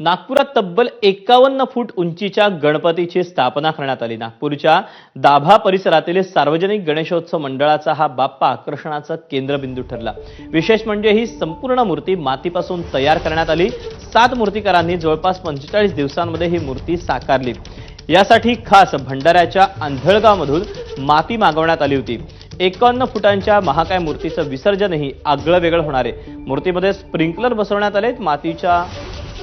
नागपुरात तब्बल एकावन्न फूट उंचीच्या गणपतीची स्थापना करण्यात आली. नागपूरच्या दाभा परिसरातील सार्वजनिक गणेशोत्सव मंडळाचा हा बाप्पा आकर्षणाचा केंद्रबिंदू ठरला. विशेष म्हणजे ही संपूर्ण मूर्ती मातीपासून तयार करण्यात आली. सात मूर्तिकारांनी जवळपास पंचेचाळीस दिवसांमध्ये ही मूर्ती साकारली. यासाठी खास भंडाऱ्याच्या आंधळगावमधून माती मागवण्यात आली होती. एकावन्न फुटांच्या महाकाय मूर्तीचं विसर्जनही आगळं वेगळं होणार आहे. मूर्तीमध्ये स्प्रिंकलर बसवण्यात आलेत. मातीच्या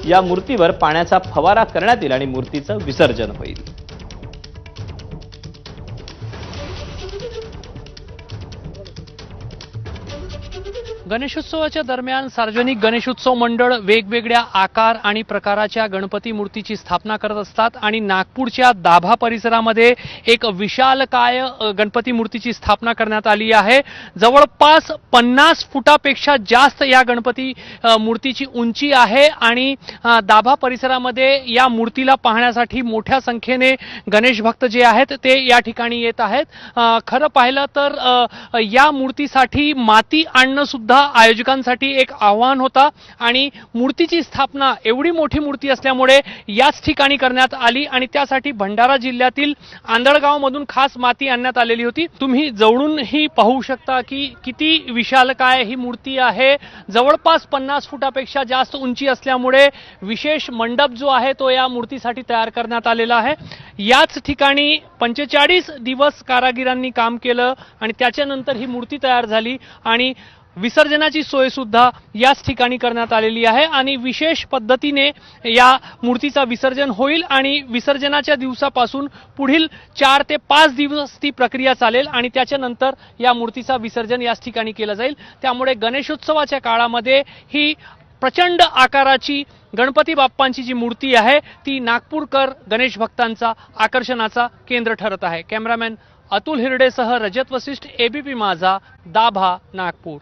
या मूर्तीवर पाण्याचा फवारा करण्यात येईल आणि मूर्तीचं विसर्जन होईल. गणेशोत्सवाच्या दरम्यान सार्वजनिक गणेशोत्सव मंडळ वेगवेगळ्या आकार आणि प्रकाराच्या गणपती मूर्तीची स्थापना करत असतात आणि नागपूरच्या दाभा परिसरामध्ये एक विशालकाय गणपती मूर्तीची स्थापना करण्यात आली आहे. जवळपास पन्नास फुटापेक्षा जास्त या गणपती मूर्तीची उंची आहे आणि दाभा परिसरामध्ये या मूर्तीला पाहण्यासाठी मोठ्या संख्येने गणेश भक्त जे आहेत ते या ठिकाणी येत आहेत. खरं पाहिलं तर या मूर्तीसाठी माती आणणं सुद्धा आयोजकांसाठी एक आव्हान होता आणि मूर्तीची स्थापना एवढी मोठी मूर्ती असल्यामुळे याच ठिकाणी करण्यात आली आणि त्यासाठी भंडारा जिल्ह्यातील आंधळगावमधून खास माती आणण्यात आलेली होती. तुम्ही जवळूनही पाहू शकता की किती विशालकाय ही मूर्ती आहे. जवळपास पन्नास फुटापेक्षा जास्त उंची असल्यामुळे विशेष मंडप जो आहे तो या मूर्तीसाठी तयार करण्यात आलेला आहे. याच ठिकाणी पंचेचाळीस दिवस कारागिरांनी काम केलं आणि त्याच्यानंतर ही मूर्ती तयार झाली आणि विसर्जनाची सोय सुद्धा याच ठिकाणी करण्यात आलेली आहे आणि विशेष पद्धतीने या मूर्तीचा विसर्जन होईल आणि विसर्जनाच्या दिवसापासून पुढील चार ते पाच दिवस ती प्रक्रिया चालेल आणि त्याच्यानंतर या मूर्तीचा विसर्जन याच ठिकाणी केलं जाईल. त्यामुळे गणेशोत्सवाच्या काळामध्ये ही प्रचंड आकाराची गणपती बाप्पांची जी मूर्ती आहे ती नागपूरकर गणेश भक्तांचा आकर्षणाचा केंद्र ठरत आहे. कॅमेरामॅन अतुल हिरडेसह रजत वसिष्ठ एबीपी माझा दाभा नागपूर.